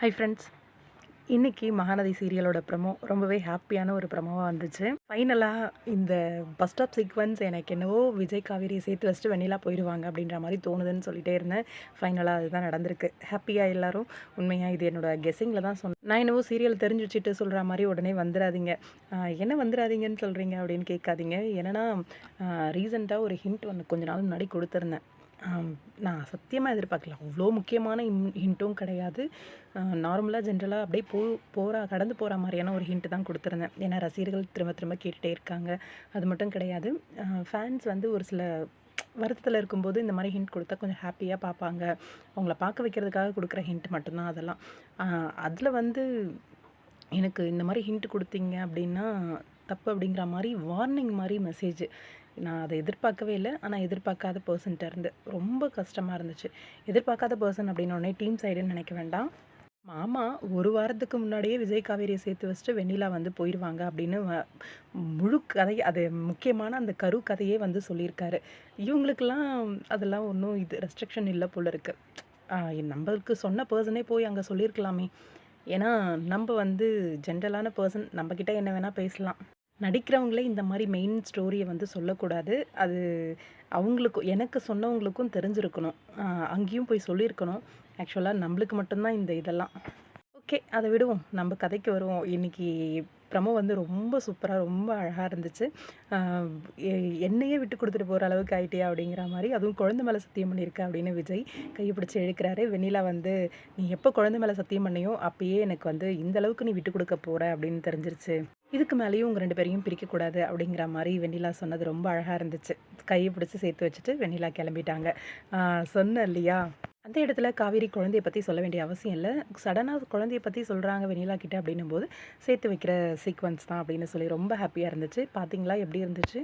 Hi friends இன்றைக்கி Mahanadi சீரியலோட promo ரொம்பவே ஹாப்பியான ஒரு ப்ரமோவாக வந்துச்சு. ஃபைனலாக இந்த பஸ் ஸ்டாப் சீக்வன்ஸ் எனக்கு என்னவோ விஜய் காவேரியை சேர்த்து வச்சுட்டு வெண்ணிலா போயிடுவாங்க அப்படின்ற மாதிரி தோணுதுன்னு சொல்லிட்டே இருந்தேன். ஃபைனலாக அதுதான் நடந்திருக்கு. ஹாப்பியாக எல்லாரும்? உண்மையாக இது என்னோட கெஸ்ஸிங்கில் தான் சொன்னேன். நான் என்னவோ சீரியல் தெரிஞ்சு வச்சுட்டு சொல்கிற மாதிரி உடனே வந்துடாதீங்க என்ன வந்துடாதீங்கன்னு சொல்கிறீங்க அப்படின்னு கேட்காதீங்க. ஏன்னா ரீசெண்டாக ஒரு ஹிண்ட் ஒன்று கொஞ்ச நாள் முன்னாடி கொடுத்துருந்தேன். நான் சத்தியமாக எதிர்பார்க்கல. அவ்வளோ முக்கியமான ஹிண்ட்டும் கிடையாது. நார்மலாக ஜென்ரலாக அப்படியே போ போகிற கடந்து போகிற மாதிரியான ஒரு ஹிண்ட்டு தான் கொடுத்துருந்தேன். ஏன்னா ரசிகர்கள் திரும்ப திரும்ப கேட்டுகிட்டே இருக்காங்க. அது மட்டும் கிடையாது. ஃபேன்ஸ் வந்து ஒரு சில வருத்தத்தில் இருக்கும்போது இந்த மாதிரி ஹிண்ட் கொடுத்தா கொஞ்சம் ஹாப்பியாக பார்ப்பாங்க. அவங்கள பார்க்க வைக்கிறதுக்காக கொடுக்குற ஹிண்ட் மட்டும்தான் அதெல்லாம். அதில் வந்து எனக்கு இந்த மாதிரி ஹிண்ட் கொடுத்தீங்க அப்படின்னா தப்பு அப்படிங்கிற மாதிரி வார்னிங் மாதிரி மெசேஜ் நான் அதை எதிர்பார்க்கவே இல்லை. ஆனால் எதிர்பார்க்காத பர்சன்ட்ட இருந்து ரொம்ப கஷ்டமாக இருந்துச்சு. எதிர்பார்க்காத பர்சன் அப்படின்னோடனே டீம் சைடுன்னு நினைக்க வேண்டாம். மாமா ஒரு வாரத்துக்கு முன்னாடியே விஜய் காவேரியை சேர்த்து வச்சுட்டு வெண்ணிலா வந்து போயிடுவாங்க அப்படின்னு வ- முழு கதை அது முக்கியமான அந்த கரு கதையே வந்து சொல்லியிருக்காரு. இவங்களுக்கெல்லாம் அதெல்லாம் ஒன்றும் இது ரெஸ்ட்ரிக்ஷன் இல்லை போல இருக்கு. நம்மளுக்கு சொன்ன பர்சனே போய் அங்கே சொல்லியிருக்கலாமே. ஏன்னா நம்ம வந்து ஜென்ரலான பர்சன் நம்மக்கிட்ட என்ன வேணால் பேசலாம். நடிக்கிறவங்களே இந்த மாதிரி மெயின் ஸ்டோரியை வந்து சொல்லக்கூடாது. அது அவங்களுக்கும் எனக்கு சொன்னவங்களுக்கும் தெரிஞ்சிருக்கணும். அங்கேயும் போய் சொல்லியிருக்கணும். ஆக்சுவலாக நம்மளுக்கு மட்டும்தான் இந்த இதெல்லாம். ஓகே அதை விடுவோம். நம்ம கதைக்கு வருவோம். இன்னைக்கு ப்ரமோ வந்து ரொம்ப சூப்பராக ரொம்ப அழகாக இருந்துச்சு. எ- என்னையே விட்டு கொடுத்துட்டு போகிற அளவுக்கு ஆயிட்டியா அப்படிங்கிற மாதிரி. அதுவும் குழந்தை மேலே சத்தியம் பண்ணியிருக்க அப்படின்னு விஜய் கையை பிடிச்சி இழுக்கிறாரு. வெண்ணிலா வந்து நீ எப்போ குழந்தை மேலே சத்தியம் பண்ணியோ அப்பயே எனக்கு வந்து இந்த அளவுக்கு நீ விட்டு கொடுக்க போகிற அப்படின்னு தெரிஞ்சிருச்சு. இதுக்கு மேலேயும் உங்கள் ரெண்டு பேரையும் பிரிக்கக்கூடாது அப்படிங்கிற மாதிரி வெண்ணிலா சொன்னது ரொம்ப அழகாக இருந்துச்சு. கையை பிடிச்சி சேர்த்து வச்சுட்டு வெண்ணிலா கிளம்பிட்டாங்க. சொன்ன சொன்னேன் இல்லையா? அந்த இடத்துல காவேரி குழந்தைய பற்றி சொல்ல வேண்டிய அவசியம் இல்லை. சடனாக குழந்தைய பற்றி சொல்கிறாங்க வெண்ணிலா கிட்ட அப்படின்னும் போது சேர்த்து வைக்கிற சீக்வன்ஸ் தான் அப்படின்னு சொல்லி ரொம்ப ஹாப்பியாக இருந்துச்சு. பார்த்தீங்களா எப்படி இருந்துச்சு?